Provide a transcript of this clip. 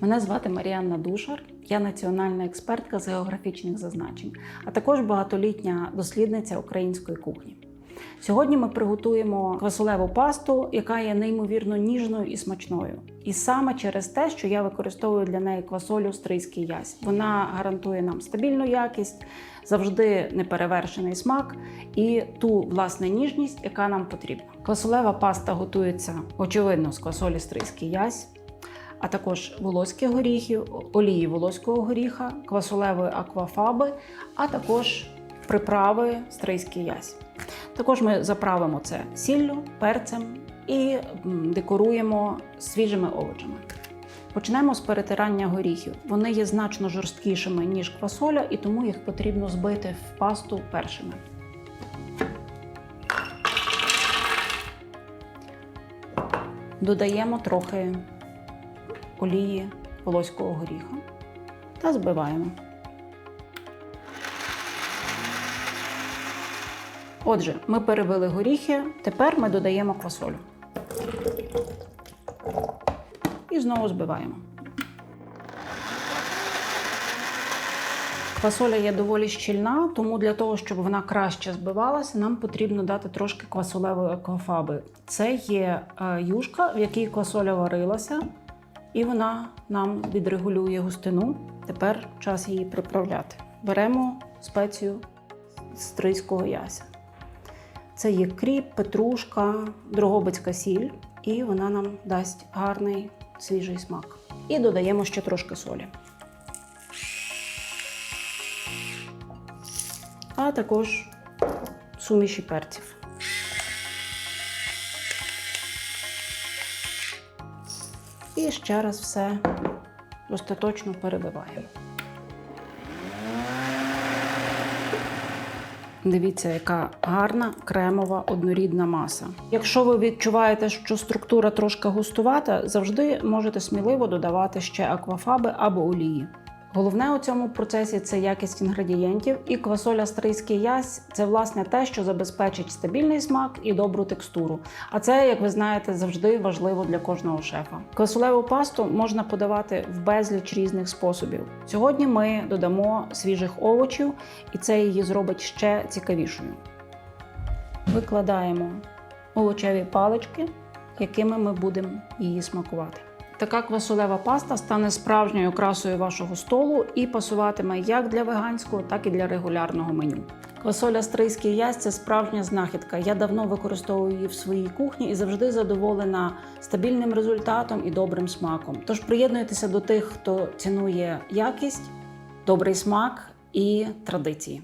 Мене звати Маріанна Душар, я національна експертка з географічних зазначень, а також багатолітня дослідниця української кухні. Сьогодні ми приготуємо квасолеву пасту, яка є неймовірно ніжною і смачною. І саме через те, що я використовую для неї квасолю стрийський ясь. Вона гарантує нам стабільну якість, завжди неперевершений смак і ту власне ніжність, яка нам потрібна. Квасолева паста готується очевидно з квасолі стрийський ясь а також волоські горіхи, олії волоського горіха, квасолевої аквафаби, а також приправи стрийський ясь. Також ми заправимо це сіллю, перцем і декоруємо свіжими овочами. Почнемо з перетирання горіхів. Вони є значно жорсткішими, ніж квасоля, і тому їх потрібно збити в пасту першими. Додаємо трохи олії волоського горіха та збиваємо. Отже, ми перебили горіхи, тепер ми додаємо квасолю. І знову збиваємо. Квасоля є доволі щільна, тому для того, щоб вона краще збивалася, нам потрібно дати трошки квасолевої аквафаби. Це є е, юшка, в якій квасоля варилася, і вона нам відрегулює густину. Тепер час її приправляти. Беремо спецію стрийського яся. Це є кріп, петрушка, дрогобицька сіль, і вона нам дасть гарний свіжий смак. І додаємо ще трошки солі. А також суміші перців. І ще раз все остаточно перебиваємо. Дивіться, яка гарна кремова однорідна маса. Якщо ви відчуваєте, що структура трошки густувата, завжди можете сміливо додавати ще аквафаби або олії. Головне у цьому процесі це якість інгредієнтів, і квасоля стрийський ясь це власне те, що забезпечить стабільний смак і добру текстуру. А це, як ви знаєте, завжди важливо для кожного шефа. Квасолеву пасту можна подавати в безліч різних способів. Сьогодні ми додамо свіжих овочів, і це її зробить ще цікавішою. Викладаємо овочеві палички, якими ми будемо її смакувати. Така квасолева паста стане справжньою красою вашого столу і пасуватиме як для веганського, так і для регулярного меню. Квасоля стрийський ясь це справжня знахідка. Я давно використовую її в своїй кухні і завжди задоволена стабільним результатом і добрим смаком. Тож приєднуйтеся до тих, хто цінує якість, добрий смак і традиції.